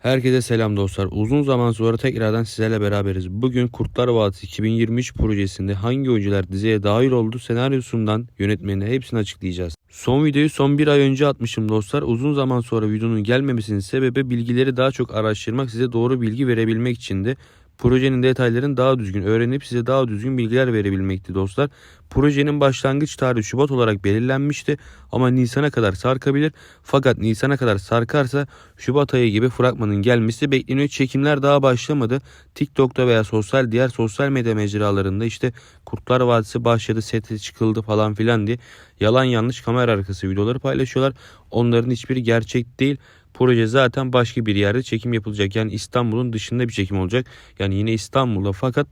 Herkese selam dostlar. Uzun zaman sonra tekrardan sizlerle beraberiz. Bugün Kurtlar Vadisi 2023 projesinde hangi oyuncular diziye dahil oldu senaryosundan yönetmenine hepsini açıklayacağız. Son videoyu son bir ay önce atmışım dostlar. Uzun zaman sonra videonun gelmemesinin sebebi bilgileri daha çok araştırmak size doğru bilgi verebilmek içindi. Projenin detaylarını daha düzgün öğrenip size daha düzgün bilgiler verebilmekti dostlar. Projenin başlangıç tarihi Şubat olarak belirlenmişti ama Nisan'a kadar sarkabilir. Fakat Nisan'a kadar sarkarsa Şubat ayı gibi fragmanın gelmesi bekleniyor. Çekimler daha başlamadı. TikTok'ta veya sosyal diğer sosyal medya mecralarında işte Kurtlar Vadisi başladı, sete çıkıldı falan filan diye yalan yanlış kamera arkası videoları paylaşıyorlar. Onların hiçbiri gerçek değil. Proje zaten başka bir yerde çekim yapılacak. Yani İstanbul'un dışında bir çekim olacak. Yani yine İstanbul'da fakat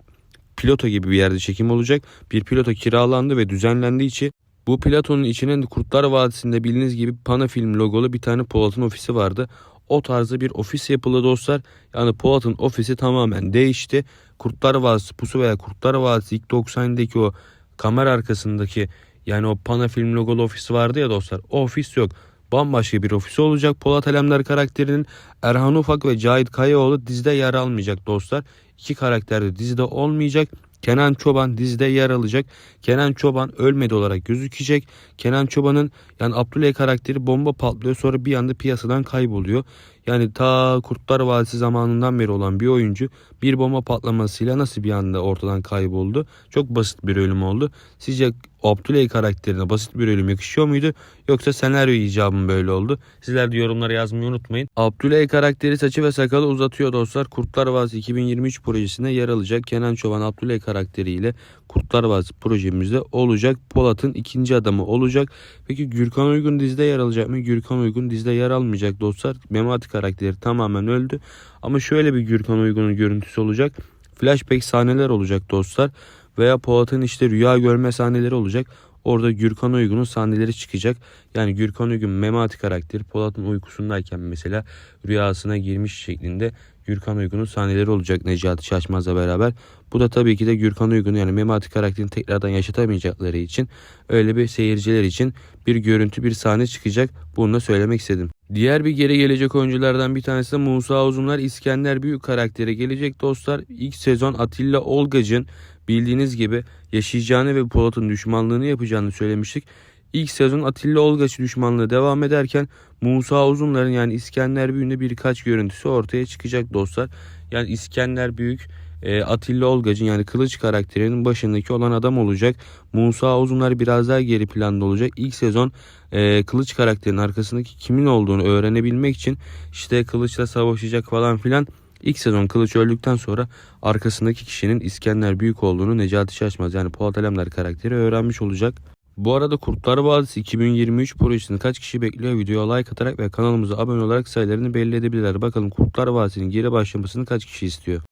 piloto gibi bir yerde çekim olacak. Bir piloto kiralandı ve düzenlendiği için bu platonun içine Kurtlar Vadisi'nde bildiğiniz gibi Panafilm logolu bir tane Polat'ın ofisi vardı. O tarzda bir ofis yapıldı dostlar. Yani Polat'ın ofisi tamamen değişti. Kurtlar Vadisi pusu veya Kurtlar Vadisi ilk 90'daki o kamera arkasındaki yani o Panafilm logolu ofisi vardı ya dostlar. O ofis yok. Bambaşka bir ofisi olacak. Polat Alemdar karakterinin Erhan Ufak ve Cahit Kayaoğlu dizide yer almayacak dostlar. İki karakter de dizide olmayacak. Kenan Çoban dizide yer alacak. Kenan Çoban ölmedi olarak gözükecek. Kenan Çoban'ın yani Abdüley karakteri bomba patlıyor sonra bir anda piyasadan kayboluyor. Yani ta Kurtlar Vadisi zamanından beri olan bir oyuncu bir bomba patlamasıyla nasıl bir anda ortadan kayboldu? Çok basit bir ölüm oldu. Sizce Abdüley karakterine basit bir ölüm yakışıyor muydu? Yoksa senaryo icabı mı böyle oldu? Sizler de yorumlara yazmayı unutmayın. Abdüley karakteri saçı ve sakalı uzatıyor dostlar. Kurtlar Vadisi 2023 projesinde yer alacak. Kenan Çoban Abdüley karakteriyle Kurtlar Vadisi projemizde olacak. Polat'ın ikinci adamı olacak. Peki Gürkan Uygun dizide yer alacak mı? Gürkan Uygun dizide yer almayacak dostlar. Memati karakteri tamamen öldü. Ama şöyle bir Gürkan Uygun'un görüntüsü olacak. Flashback sahneler olacak dostlar. Veya Polat'ın işte rüya görme sahneleri olacak. Orada Gürkan Uygun'un sahneleri çıkacak. Yani Gürkan Uygun Memati karakteri Polat'ın uykusundayken mesela rüyasına girmiş şeklinde Gürkan Uygun'un sahneleri olacak Necati Şaşmaz'la beraber. Bu da tabii ki de Gürkan Uygun yani Memati karakterini tekrardan yaşatamayacakları için öyle bir seyirciler için bir görüntü bir sahne çıkacak. Bunu da söylemek istedim. Diğer bir geri gelecek oyunculardan bir tanesi de Musa Uzunlar İskender Büyük karakteri gelecek dostlar. İlk sezon Atilla Olgac'ın bildiğiniz gibi yaşayacağını ve Polat'ın düşmanlığını yapacağını söylemiştik. İlk sezon Atilla Olgaç düşmanlığı devam ederken Musa Uzunlar'ın yani İskender Büyük'ün birkaç görüntüsü ortaya çıkacak dostlar. Yani İskender Büyük e, Atilla Olgac'ın yani kılıç karakterinin başındaki olan adam olacak. Musa Uzunlar biraz daha geri planda olacak. İlk sezon e, kılıç karakterinin arkasındaki kimin olduğunu öğrenebilmek için işte kılıçla savaşacak falan filan. İlk sezon Kılıç öldükten sonra arkasındaki kişinin İskender Büyük olduğunu Necati Şaşmaz yani Polat Alemdar karakteri öğrenmiş olacak. Bu arada Kurtlar Vadisi 2023 projesini kaç kişi bekliyor? Videoya like atarak ve kanalımıza abone olarak sayılarını belli edebilirler. Bakalım Kurtlar Vadisi'nin geri başlamasını kaç kişi istiyor?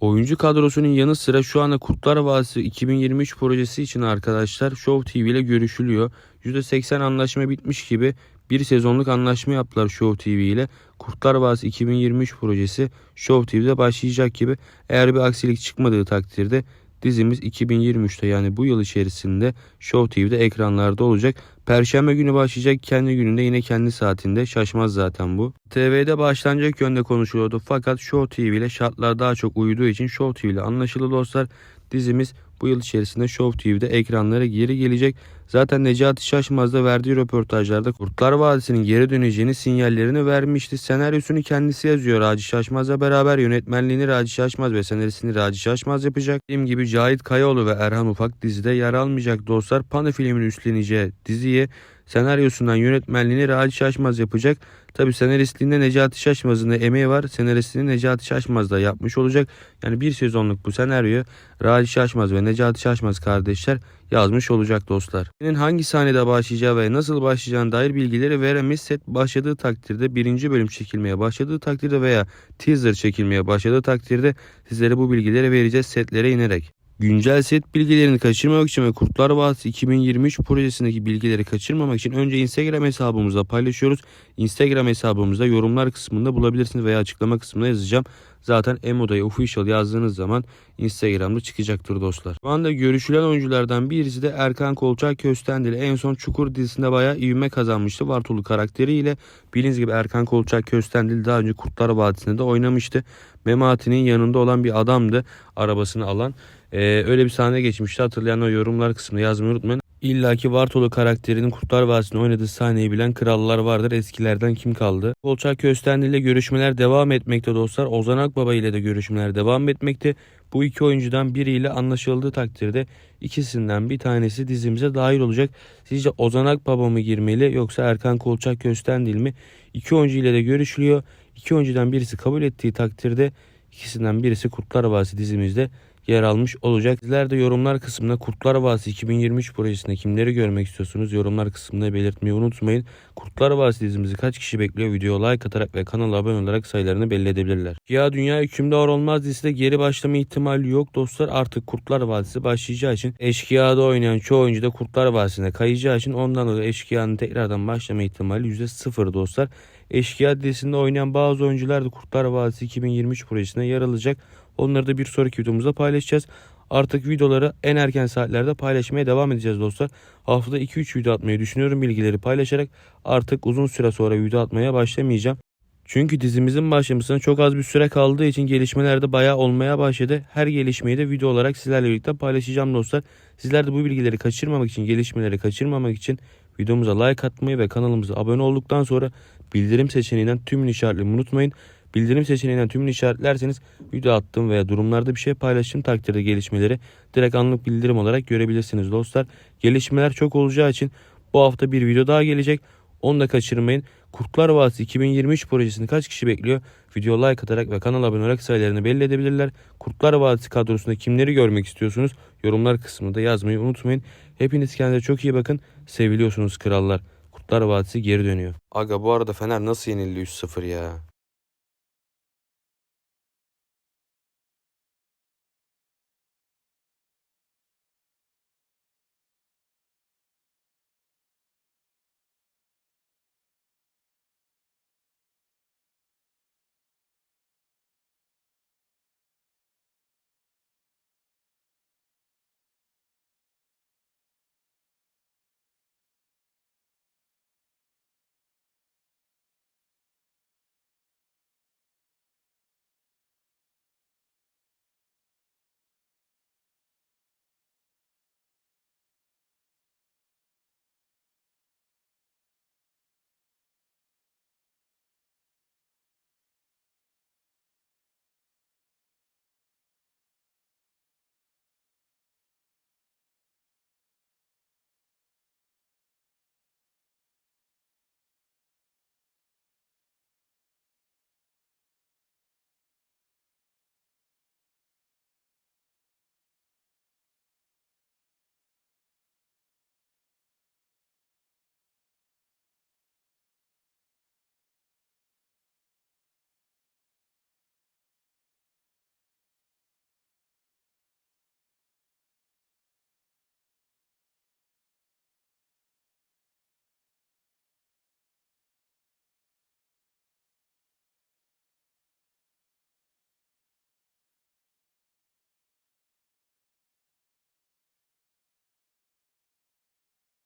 Oyuncu kadrosunun yanı sıra şu anda Kurtlar Vadisi 2023 projesi için arkadaşlar Show TV ile görüşülüyor. %80 anlaşma bitmiş gibi bir sezonluk anlaşma yaptılar Show TV ile. Kurtlar Vadisi 2023 projesi Show TV'de başlayacak gibi. Eğer bir aksilik çıkmadığı takdirde dizimiz 2023'te yani bu yıl içerisinde Show TV'de ekranlarda olacak. Perşembe günü başlayacak kendi gününde yine kendi saatinde şaşmaz zaten bu. TV'de başlanacak yönde konuşuluyordu fakat Show TV ile şartlar daha çok uyduğu için Show TV ile anlaşıldı dostlar. Dizimiz bu yıl içerisinde Show TV'de ekranlara geri gelecek. Zaten Necati Şaşmaz da verdiği röportajlarda Kurtlar Vadisi'nin geri döneceğini sinyallerini vermişti. Senaryosunu kendisi yazıyor Raci Şaşmaz'la beraber yönetmenliğini Raci Şaşmaz ve senaristini Raci Şaşmaz yapacak. Dediğim gibi Cahit Kayaoğlu ve Erhan Ufak dizide yer almayacak dostlar. Pana filmin üstleneceği diziye senaryosundan yönetmenliğini Raci Şaşmaz yapacak. Tabi senaristliğinde Necati Şaşmaz'ın da emeği var. Senaristini Necati Şaşmaz da yapmış olacak. Yani bir sezonluk bu senaryoyu Raci Şaşmaz ve Necati Şaşmaz kardeşler yazmış olacak dostlar. Senin hangi sahnede başlayacağı ve nasıl başlayacağına dair bilgileri veremeyiz. Set başladığı takdirde birinci bölüm çekilmeye başladığı takdirde veya teaser çekilmeye başladığı takdirde sizlere bu bilgileri vereceğiz setlere inerek. Güncel set bilgilerini kaçırmamak için ve Kurtlar Vadisi 2023 projesindeki bilgileri kaçırmamak için önce Instagram hesabımızda paylaşıyoruz. Instagram hesabımızda yorumlar kısmında bulabilirsiniz veya açıklama kısmına yazacağım. Zaten Emoda'ya official yazdığınız zaman Instagram'da çıkacaktır dostlar. Şu anda görüşülen oyunculardan birisi de Erkan Kolçak Köstendil. En son Çukur dizisinde bayağı ivme kazanmıştı. Vartolu karakteriyle. Bildiğiniz gibi Erkan Kolçak Köstendil daha önce Kurtlar Vadisi'nde de oynamıştı. Memati'nin yanında olan bir adamdı arabasını alan. Ee, öyle bir sahne geçmişti. Hatırlayanlar yorumlar kısmında yazmayı unutmayın. İlla ki Vartolu karakterinin Kurtlar Vadisi'nde oynadığı sahneyi bilen krallar vardır. Eskilerden kim kaldı? Kolçak Köstenli ile görüşmeler devam etmekte dostlar. Ozan Akbaba ile de görüşmeler devam etmekte. Bu iki oyuncudan biriyle anlaşıldığı takdirde ikisinden bir tanesi dizimize dahil olacak. Sizce Ozan Akbaba mı girmeli yoksa Erkan Kolçak Köstendil mi? İki oyuncu ile de görüşülüyor. İki oyuncudan birisi kabul ettiği takdirde ikisinden birisi Kurtlar Vadisi dizimizde yer almış olacak. Sizler de yorumlar kısmına Kurtlar Vadisi 2023 projesinde kimleri görmek istiyorsunuz yorumlar kısmında belirtmeyi unutmayın. Kurtlar Vadisi dizimizi kaç kişi bekliyor videoya like atarak ve kanala abone olarak sayılarını belli edebilirler. Ya Dünya Hükümdar Olmaz dizisi de geri başlama ihtimali yok dostlar. Artık Kurtlar Vadisi başlayacağı için Eşkıya'da oynayan çoğu oyuncu da Kurtlar Vadisi'ne kayacağı için ondan dolayı Eşkıya'nın tekrardan başlama ihtimali %0 dostlar. Eşkıya dizisinde oynayan bazı oyuncular da Kurtlar Vadisi 2023 projesine yer alacak. Onları da bir sonraki videomuzda paylaşacağız. Artık videoları en erken saatlerde paylaşmaya devam edeceğiz dostlar. Haftada 2-3 video atmayı düşünüyorum bilgileri paylaşarak. Artık uzun süre sonra video atmaya başlamayacağım. Çünkü dizimizin başlamasına çok az bir süre kaldığı için gelişmeler de bayağı olmaya başladı. Her gelişmeyi de video olarak sizlerle birlikte paylaşacağım dostlar. Sizler de bu bilgileri kaçırmamak için, gelişmeleri kaçırmamak için videomuza like atmayı ve kanalımıza abone olduktan sonra bildirim seçeneğinden tümünü işaretlemeyi unutmayın. Bildirim seçeneğinden tümünü işaretlerseniz video attığım veya durumlarda bir şey paylaştığım takdirde gelişmeleri direkt anlık bildirim olarak görebilirsiniz dostlar. Gelişmeler çok olacağı için bu hafta bir video daha gelecek. Onu da kaçırmayın. Kurtlar Vadisi 2023 projesini kaç kişi bekliyor? Video like atarak ve kanala abone olarak sayılarını belli edebilirler. Kurtlar Vadisi kadrosunda kimleri görmek istiyorsunuz? Yorumlar kısmında yazmayı unutmayın. Hepiniz kendinize çok iyi bakın. Seviliyorsunuz krallar. Kurtlar Vadisi geri dönüyor. Aga bu arada Fener nasıl yenildi 3-0 ya?